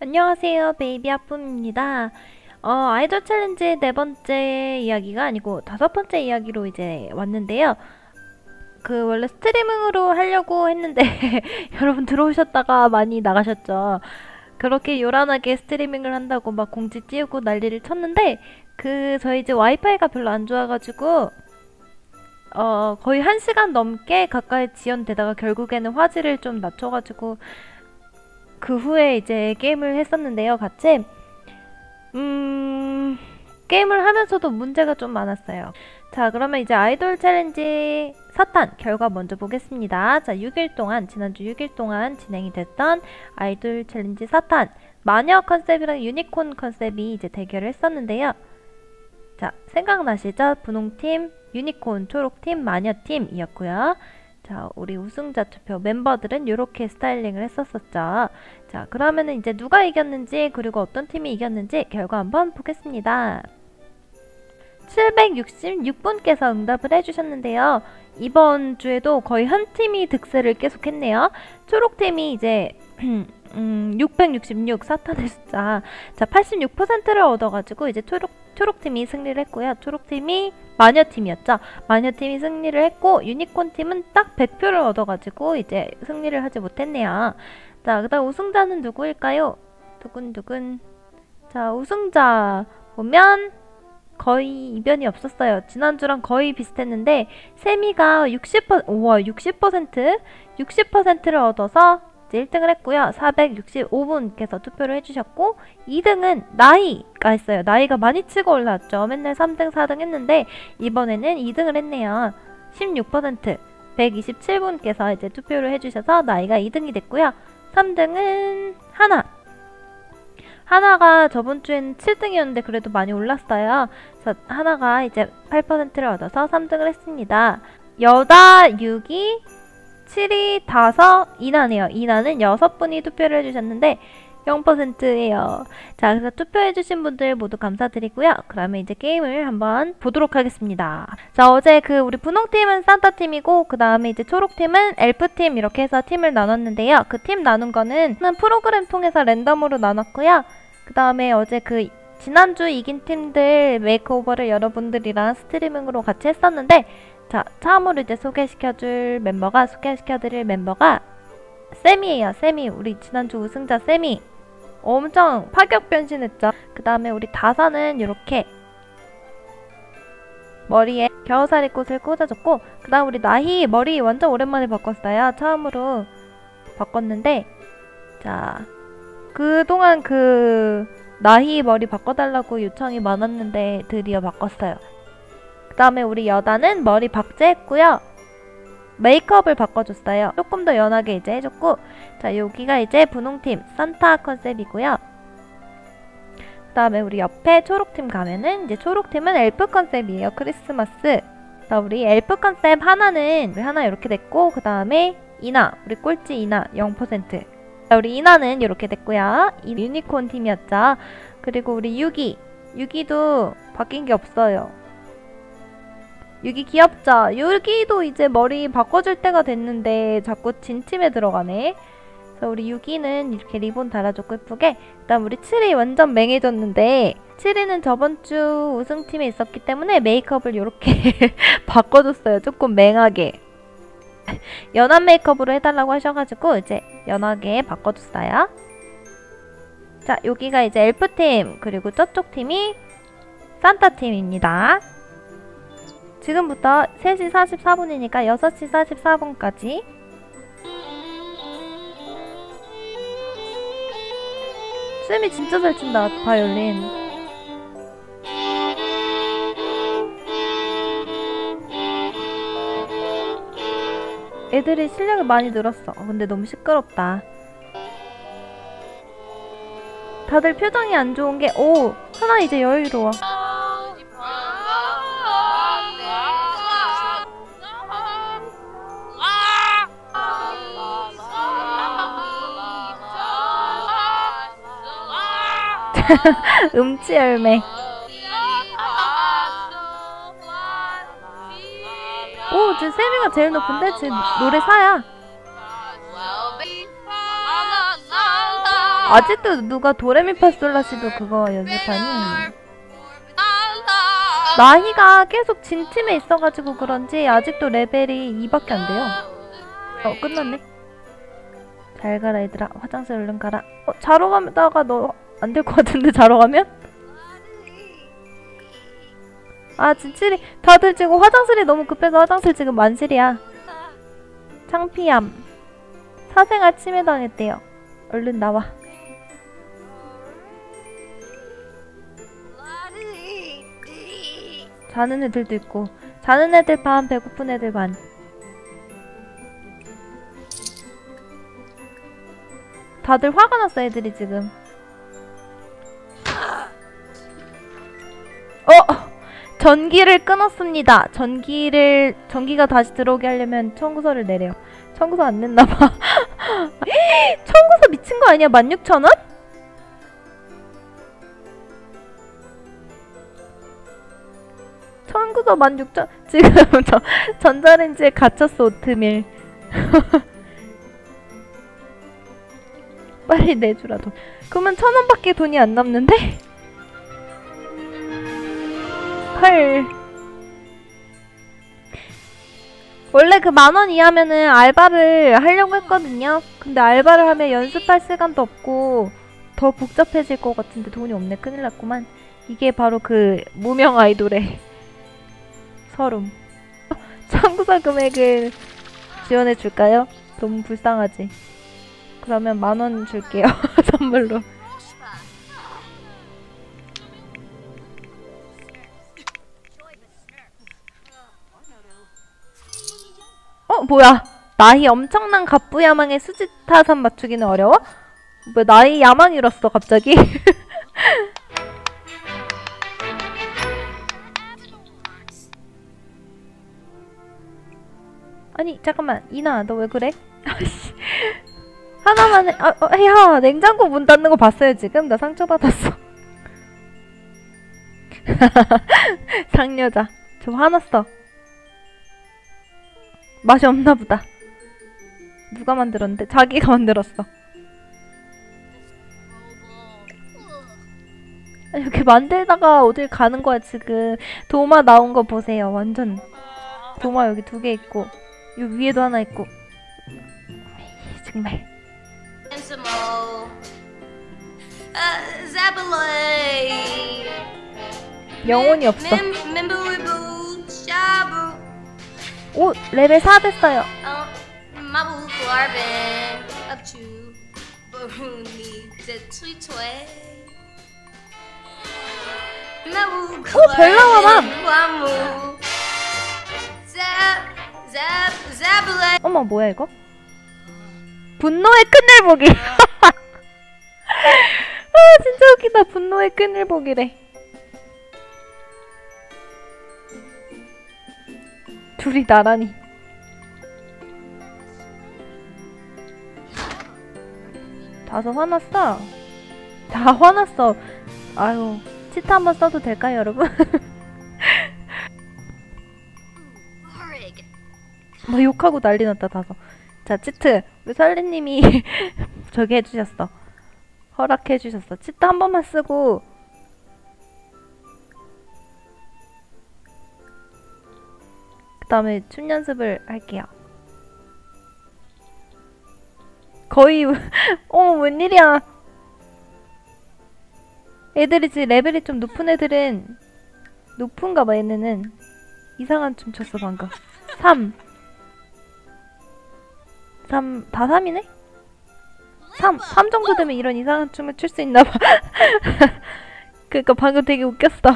안녕하세요. 베이비 아픔입니다. 어, 아이돌 챌린지 네 번째 이야기가 아니고 다섯 번째 이야기로 이제 왔는데요. 그 원래 스트리밍으로 하려고 했는데 여러분 들어오셨다가 많이 나가셨죠. 그렇게 요란하게 스트리밍을 한다고 막 공지 띄우고 난리를 쳤는데 그 저희 이제 와이파이가 별로 안 좋아가지고 어 거의 한 시간 넘게 가까이 지연되다가 결국에는 화질을 좀 낮춰가지고 그 후에 이제 게임을 했었는데요, 같이. 음, 게임을 하면서도 문제가 좀 많았어요. 자, 그러면 이제 아이돌 챌린지 4탄 결과 먼저 보겠습니다. 자, 6일 동안, 지난주 6일 동안 진행이 됐던 아이돌 챌린지 4탄 마녀 컨셉이랑 유니콘 컨셉이 이제 대결을 했었는데요. 자, 생각나시죠? 분홍팀, 유니콘, 초록팀, 마녀팀이었고요. 자, 우리 우승자 투표 멤버들은 이렇게 스타일링을 했었었죠. 자, 그러면은 이제 누가 이겼는지 그리고 어떤 팀이 이겼는지 결과 한번 보겠습니다. 766분께서 응답을 해주셨는데요. 이번 주에도 거의 한 팀이 득세를 계속했네요. 초록팀이 이제 음, 666 사탄의 숫자 자 86%를 얻어가지고 이제 초록 초록팀이 승리를 했고요. 초록팀이 마녀팀이었죠. 마녀팀이 승리를 했고 유니콘팀은 딱 100표를 얻어가지고 이제 승리를 하지 못했네요. 자, 그 다음 우승자는 누구일까요? 두근두근. 자, 우승자 보면 거의 이변이 없었어요. 지난주랑 거의 비슷했는데 세미가 60% 우와 60% 60%를 얻어서 1등을 했고요. 465분께서 투표를 해주셨고 2등은 나이가 했어요. 나이가 많이 치고 올라왔죠. 맨날 3등, 4등 했는데 이번에는 2등을 했네요. 16% 127분께서 이제 투표를 해주셔서 나이가 2등이 됐고요. 3등은 하나 하나가 저번 주엔 7등이었는데 그래도 많이 올랐어요. 그래서 하나가 이제 8%를 얻어서 3등을 했습니다. 여다 6이 7이 5, 이나네요. 이나는 6분이 투표를 해주셨는데 0%예요. 자, 그래서 투표해주신 분들 모두 감사드리고요. 그러면 이제 게임을 한번 보도록 하겠습니다. 자, 어제 그 우리 분홍팀은 산타팀이고, 그 다음에 이제 초록팀은 엘프팀 이렇게 해서 팀을 나눴는데요. 그 팀 나눈 거는 프로그램 통해서 랜덤으로 나눴고요. 그 다음에 어제 그 지난주 이긴 팀들 메이크오버를 여러분들이랑 스트리밍으로 같이 했었는데, 자, 처음으로 이제 소개시켜줄 멤버가, 소개시켜드릴 멤버가 쌤이에요, 쌤이. 우리 지난주 우승자 쌤이. 엄청 파격 변신했죠. 그 다음에 우리 다사는 이렇게 머리에 겨우살이 꽃을 꽂아줬고 그 다음 우리 나희 머리 완전 오랜만에 바꿨어요. 처음으로 바꿨는데 자 그동안 그 나희 머리 바꿔달라고 요청이 많았는데 드디어 바꿨어요. 그 다음에 우리 여다는 머리 박제했고요. 메이크업을 바꿔줬어요. 조금 더 연하게 이제 해줬고 자 여기가 이제 분홍팀 산타 컨셉이고요. 그 다음에 우리 옆에 초록팀 가면은 이제 초록팀은 엘프 컨셉이에요. 크리스마스 자 우리 엘프 컨셉 하나는 하나 이렇게 됐고 그 다음에 이나 우리 꼴찌 이나 0% 자, 우리 이나는 이렇게 됐고요. 이 유니콘 팀이었죠. 그리고 우리 유기 유기도 바뀐 게 없어요. 유기 귀엽죠? 유기도 이제 머리 바꿔줄 때가 됐는데 자꾸 진침에 들어가네. 그래서 우리 유기는 이렇게 리본 달아줬고 예쁘게 그 다음 우리 7이 완전 맹해졌는데 7이는 저번 주 우승팀에 있었기 때문에 메이크업을 이렇게 바꿔줬어요. 조금 맹하게. 연한 메이크업으로 해달라고 하셔가지고 이제 연하게 바꿔줬어요. 자 여기가 이제 엘프팀 그리고 저쪽 팀이 산타팀입니다. 지금부터 3시 44분이니까 6시 44분까지. 쌤이 진짜 잘 친다 바이올린. 애들이 실력이 많이 늘었어. 근데 너무 시끄럽다. 다들 표정이 안 좋은 게 오! 하나 이제 여유로워 음치 열매. 오, 제 세미가 제일 높은데? 제 노래 사야. 아직도 누가 도레미파솔라시도 그거 연습하니? 나희가 계속 진 팀에 있어가지고 그런지 아직도 레벨이 2밖에 안 돼요. 어, 끝났네. 잘 가라, 얘들아. 화장실 얼른 가라. 어, 자러 가다가 너 안 될 것 같은데, 자러 가면? 아, 진칠이. 다들 지금 화장실이 너무 급해서 화장실 지금 만실이야. 창피함. 사생활 침해당했대요. 얼른 나와. 자는 애들도 있고 자는 애들 반 배고픈 애들 반 다들 화가 났어 애들이 지금 어! 전기를 끊었습니다 전기를 전기가 다시 들어오게 하려면 청구서를 내래요 청구서 안 냈나 봐 청구서 미친 거 아니야 16,000원? 청구서 16,000 지금 저 전자레인지에 갇혔어 오트밀 빨리 내주라 돈 그러면 천 원밖에 돈이 안 남는데? 헐 원래 그 만 원 이하면은 알바를 하려고 했거든요 근데 알바를 하면 연습할 시간도 없고 더 복잡해질 것 같은데 돈이 없네 큰일 났구만 이게 바로 그 무명 아이돌의 서름. 청구서 금액을 지원해 줄까요? 너무 불쌍하지. 그러면 만 원 줄게요. 선물로. 어, 뭐야? 나이 엄청난 갑부야망의 수지타산 맞추기는 어려워? 왜 나이 야망 잃었어, 갑자기? 아니 잠깐만 이나 너 왜 그래? 하나만 해. 아, 어, 야 냉장고 문 닫는 거 봤어요 지금? 나 상처 받았어. 상여자 저 화났어. 맛이 없나 보다. 누가 만들었는데? 자기가 만들었어. 아, 이렇게 만들다가 어딜 가는 거야 지금. 도마 나온 거 보세요. 완전 도마 여기 두 개 있고 요 위에도 하나 있고 정말. Uh. 영혼이 없어. 오 레벨 4 됐어요 Uh. Zab. Zabalay. 어머 뭐야 이거 분노의 끈을 보기 아 진짜 웃기다 분노의 끈을 보기래 둘이 나란히. 다소 화났어. 다 화났어. 아유 치타 한번 써도 될까요 여러분? Orig. 뭐 욕하고 난리 났다 다소. 자 치트. 우리 설리님이 저기 해주셨어. 허락해 주셨어. 치트 한 번만 쓰고 그 다음에 춤 연습을 할게요 거의 어머 웬일이야 애들이 지금 레벨이 좀 높은 애들은 높은가 봐 얘네는 이상한 춤 췄어 방금 3 3, 다 3이네? 3, 3 정도 되면 이런 이상한 춤을 출 수 있나봐. 그니까 방금 되게 웃겼어.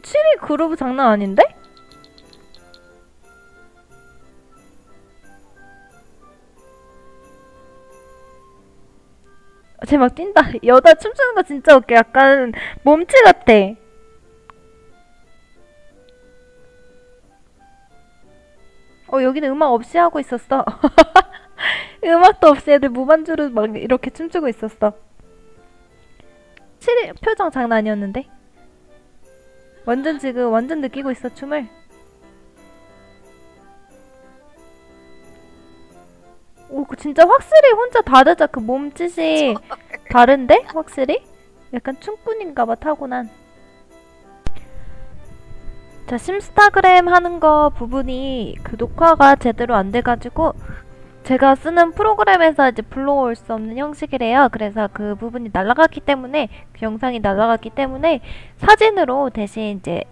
7위 그루브 장난 아닌데? 쟤 막 뛴다. 여자 춤추는 거 진짜 웃겨. 약간 몸치 같아. 어, 여기는 음악 없이 하고 있었어. 음악도 없이 애들 무반주로 막 이렇게 춤추고 있었어. 7일 표정 장난 아니었는데? 완전 지금 완전 느끼고 있어, 춤을. 오, 그 진짜 확실히 혼자 다르죠? 그 몸짓이 다른데? 확실히? 약간 춤꾼인가봐, 타고난. 자, 심스타그램 하는 거 부분이 그 녹화가 제대로 안 돼가지고 제가 쓰는 프로그램에서 이제 불러올 수 없는 형식이래요. 그래서 그 부분이 날아갔기 때문에 그 영상이 날아갔기 때문에 사진으로 대신 이제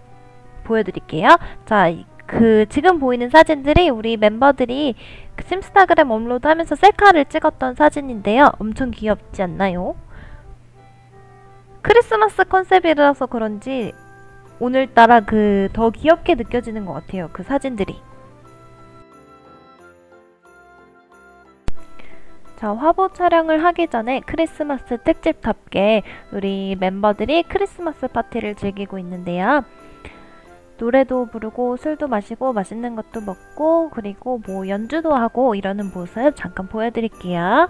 보여드릴게요. 자, 이- 그 지금 보이는 사진들이 우리 멤버들이 그 심스타그램 업로드하면서 셀카를 찍었던 사진인데요. 엄청 귀엽지 않나요? 크리스마스 컨셉이라서 그런지 오늘따라 그 더 귀엽게 느껴지는 것 같아요. 그 사진들이. 자, 화보 촬영을 하기 전에 크리스마스 특집답게 우리 멤버들이 크리스마스 파티를 즐기고 있는데요. 노래도 부르고 술도 마시고 맛있는 것도 먹고 그리고 뭐 연주도 하고 이러는 모습 잠깐 보여드릴게요.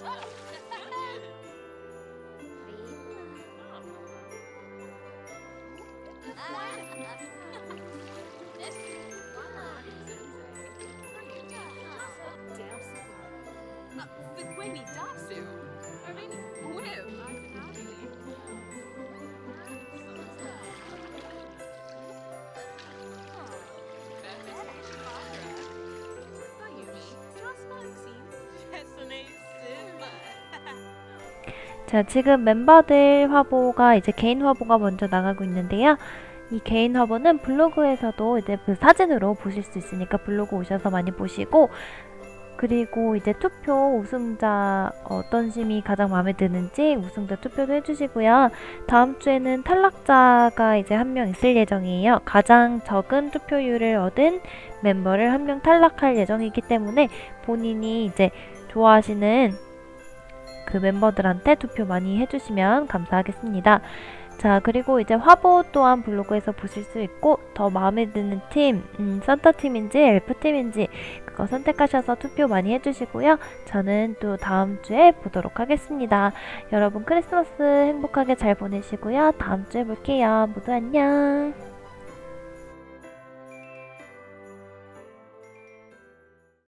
Three. One. 자, 지금 멤버들 화보가 이제 개인 화보가 먼저 나가고 있는데요. 이 개인 화보는 블로그에서도 이제 그 사진으로 보실 수 있으니까 블로그 오셔서 많이 보시고 그리고 이제 투표 우승자 어떤 심이 가장 마음에 드는지 우승자 투표도 해주시고요. 다음 주에는 탈락자가 이제 한 명 있을 예정이에요. 가장 적은 투표율을 얻은 멤버를 한 명 탈락할 예정이기 때문에 본인이 이제 좋아하시는 그 멤버들한테 투표 많이 해주시면 감사하겠습니다. 자, 그리고 이제 화보 또한 블로그에서 보실 수 있고, 더 마음에 드는 팀, 음, 산타 팀인지 엘프 팀인지, 그거 선택하셔서 투표 많이 해주시고요. 저는 또 다음 주에 보도록 하겠습니다. 여러분 크리스마스 행복하게 잘 보내시고요. 다음 주에 볼게요. 모두 안녕.